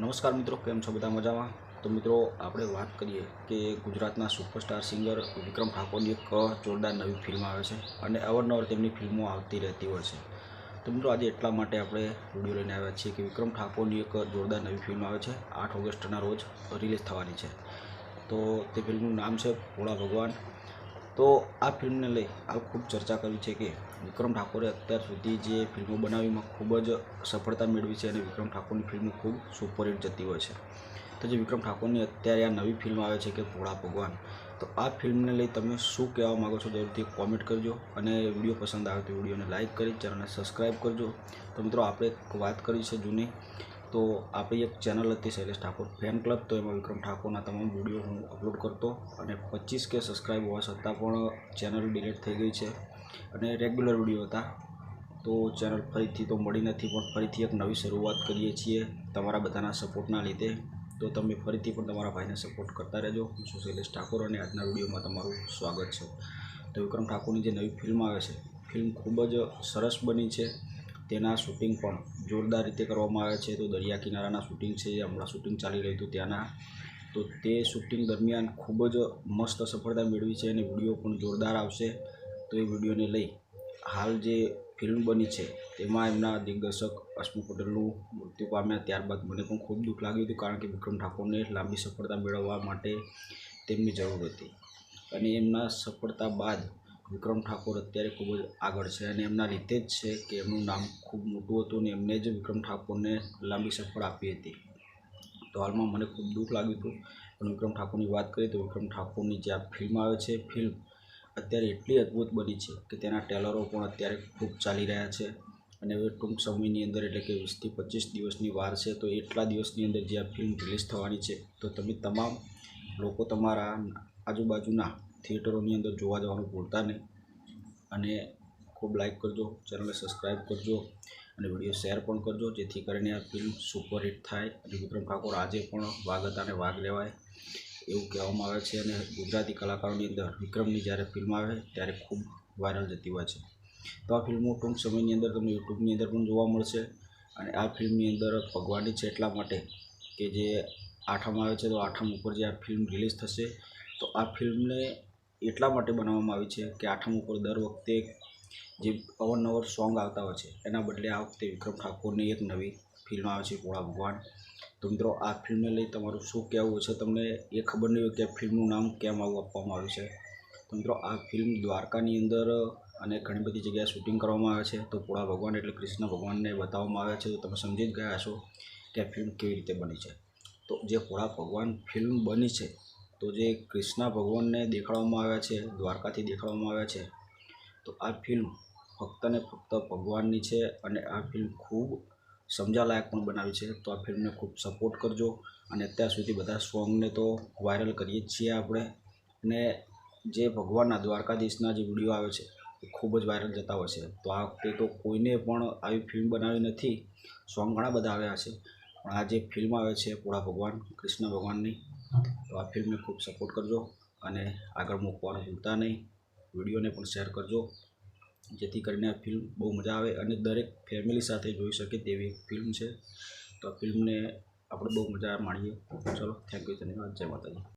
નમસ્કાર મિત્રો, કેમ છો બધા મજામાં? તો મિત્રો, આપણે વાત કરીએ કે ગુજરાતના સુપરસ્ટાર સિંગર વિક્રમ ઠાકોરની એક જોરદાર નવી ફિલ્મ આવે છે અને અવારનવાર તેમની ફિલ્મો આવતી રહેતી હોય છે. તો મિત્રો, આજે એટલા માટે આપણે વીડિયો લઈને આવ્યા છીએ કે વિક્રમ ઠાકોરની એક જોરદાર નવી ફિલ્મ આવે છે. આઠ ઓગસ્ટના રોજ રિલીઝ થવાની છે. તો તે ફિલ્મનું નામ છે ભોળા ભગવાન. તો આ ફિલ્મને લઈ આ ખૂબ ચર્ચા કરી છે કે વિક્રમ ઠાકોરે અત્યાર સુધી જે ફિલ્મો બનાવીમાં ખૂબ જ સફળતા મેળવી છે અને વિક્રમ ઠાકોરની ફિલ્મો ખૂબ સુપરહિટ જતી હોય છે. તો જે વિક્રમ ઠાકોરની અત્યારે આ નવી ફિલ્મ આવે છે કે ભોળા ભગવાન, તો આ ફિલ્મને લઈ તમે શું કહેવા માગો છો? જરૂરથી કોમેન્ટ કરજો અને વીડિયો પસંદ આવે તો વિડીયોને લાઇક કરી, ચેનલને સબસ્ક્રાઈબ કરજો. તો મિત્રો, આપણે એક વાત કરી છે જૂની. તો આપણી એક ચેનલ હતી શૈલેષ ઠાકોર ફેન ક્લબ તો એમાં વિક્રમ ઠાકોરના તમામ વીડિયો હું અપલોડ કરતો અને પચીસ કે સબસ્ક્રાઈબ હોવા છતાં પણ ચેનલ ડિલીટ થઈ ગઈ છે અને રેગ્યુલર વીડિયો હતા. તો ચેનલ ફરીથી તો મળી નથી, પણ ફરીથી એક નવી શરૂઆત કરીએ છીએ તમારા બધાના સપોર્ટના લીધે. તો તમે ફરીથી પણ તમારા ભાઈને સપોર્ટ કરતા રહેજો. હું છું શૈલેષ ઠાકોર અને આજના વિડીયોમાં તમારું સ્વાગત છે. તો વિક્રમ ઠાકોરની જે નવી ફિલ્મ આવે છે ફિલ્મ ખૂબ જ સરસ બની છે. તેના શૂટિંગ પણ જોરદાર રીતે કરવામાં આવે છે. તો દરિયા કિનારાના શૂટિંગ છે જે હમણાં શૂટિંગ ચાલી રહ્યું હતું ત્યાંના. તો તે શૂટિંગ દરમિયાન ખૂબ જ મસ્ત સફળતા મેળવી છે અને વીડિયો પણ જોરદાર આવશે. તો એ વિડીયોને લઈ હાલ જે ફિલ્મ બની છે, તેમાં એમના દિગ્દર્શક અશ્મુ પટેલનું મૃત્યુ પામ્યા ત્યારબાદ મને પણ ખૂબ દુઃખ લાગ્યું હતું કારણ કે વિક્રમ ઠાકોરને લાંબી સફળતા મેળવવા માટે તેમની જરૂર હતી. અને એમના સફળતા બાદ વિક્રમ ઠાકોર અત્યારે ખૂબ જ આગળ છે અને એમના લીધે જ છે કે એમનું નામ ખૂબ મોટું હતું અને એમને જ વિક્રમ ઠાકોરને લાંબી સફળ આપી હતી. તો હાલમાં મને ખૂબ દુઃખ લાગ્યું હતું. પણ વિક્રમ ઠાકોરની વાત કરીએ તો વિક્રમ ઠાકોરની જે આ ફિલ્મ આવે છે ફિલ્મ અત્યારે એટલી અદ્ભુત બની છે કે તેના ટેલરો પણ અત્યારે ખૂબ ચાલી રહ્યા છે. અને હવે ટૂંક સમયની અંદર એટલે કે વીસથી પચીસ દિવસની વાર છે તો એટલા દિવસની અંદર જે આ ફિલ્મ રિલીઝ થવાની છે તો તમે તમામ લોકો તમારા આજુબાજુના થિયેટરોની અંદર જોવા જવાનું ભૂલતા નહીં. અને ખૂબ લાઇક કરજો, ચેનલને સબસ્ક્રાઈબ કરજો અને વીડિયો શેર પણ કરજો, જેથી કરીને આ ફિલ્મ સુપરહિટ થાય અને વિક્રમ ઠાકોર આજે પણ અને વાઘ લેવાય એવું કહેવામાં આવે છે. અને ગુજરાતી કલાકારોની અંદર વિક્રમની જ્યારે ફિલ્મ આવે ત્યારે ખૂબ વાયરલ જતી હોય છે. તો આ ફિલ્મો ટૂંક સમયની અંદર તમને યુટ્યુબની અંદર પણ જોવા મળશે અને આ ફિલ્મની અંદર ભગવાનની છે એટલા માટે કે જે આઠમ આવે છે, તો આઠમ ઉપર જે આ ફિલ્મ રિલીઝ થશે, તો આ ફિલ્મને એટલા માટે બનાવવામાં આવી છે કે આઠમ ઉપર દર વખતે જે અવારનવાર સોંગ આવતા હોય છે, એના બદલે આ વખતે વિક્રમ ઠાકોરની એક નવી ફિલ્મ આવે છે, ભોળા ભગવાન. તો મિત્રો, આ ફિલ્મને લઈ તમારું શું કહેવું છે? તમને એ ખબર નહીં હોય કે ફિલ્મનું નામ કેમ આવું આપવામાં આવ્યું છે? તો મિત્રો, આ ફિલ્મ દ્વારકાની અંદર અને ઘણી બધી જગ્યાએ શૂટિંગ કરવામાં આવે છે. તો પોળા ભગવાન એટલે કૃષ્ણ ભગવાનને બતાવવામાં આવે છે. તો તમે સમજી જ ગયા હશો કે ફિલ્મ કેવી રીતે બની છે. તો જે પોળા ભગવાન ફિલ્મ બની છે તો જે કૃષ્ણ ભગવાનને દેખાડવામાં આવ્યા છે, દ્વારકાથી દેખાડવામાં આવ્યા છે, તો આ ફિલ્મ ફક્ત ને ફક્ત ભગવાનની છે અને આ ફિલ્મ ખૂબ સમજાલાયક પણ બનાવી છે. તો આ ફિલ્મને ખૂબ સપોર્ટ કરજો અને અત્યાર સુધી બધા સોંગને તો વાયરલ કરીએ જ છીએ આપણે. અને જે ભગવાનના દ્વારકાધીશના જે વીડિયો આવે છે, એ ખૂબ જ વાયરલ જતા હોય છે. તો આ વખતે તો કોઈને પણ આવી ફિલ્મ બનાવી નથી. સોંગ ઘણા બધા આવ્યા છે. પણ આ જે ફિલ્મ આવે છે, પોળા ભગવાન, કૃષ્ણ ભગવાનની તો આ ફિલ્મને ખૂબ સપોર્ટ કરજો અને આગળ મૂકવાનું ભૂલતા નહીં. વિડીયોને પણ શેર કરજો. જેથી કરીને આ ફિલ્મ બહુ મજા આવે અને દરેક ફેમિલી સાથે જોઈ શકે તેવી ફિલ્મ છે. તો આ ફિલ્મને આપણે બહુ મજા માણીએ. ચલો થેન્ક યુ ધન્યવાદ. જય માતાજી.